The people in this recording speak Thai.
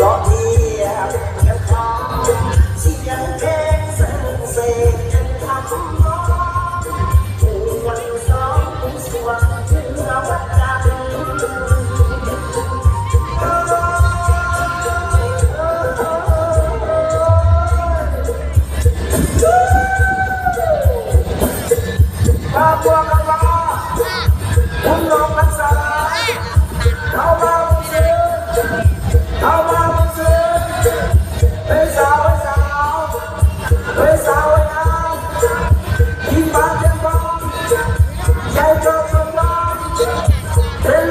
ร้องเรียกนะคะเสียงเพลงสันเริญทจ้ร้องถูกวันสองถูกวรรค์ถึงเราประจำถ้าพวกเราคุณลง Turn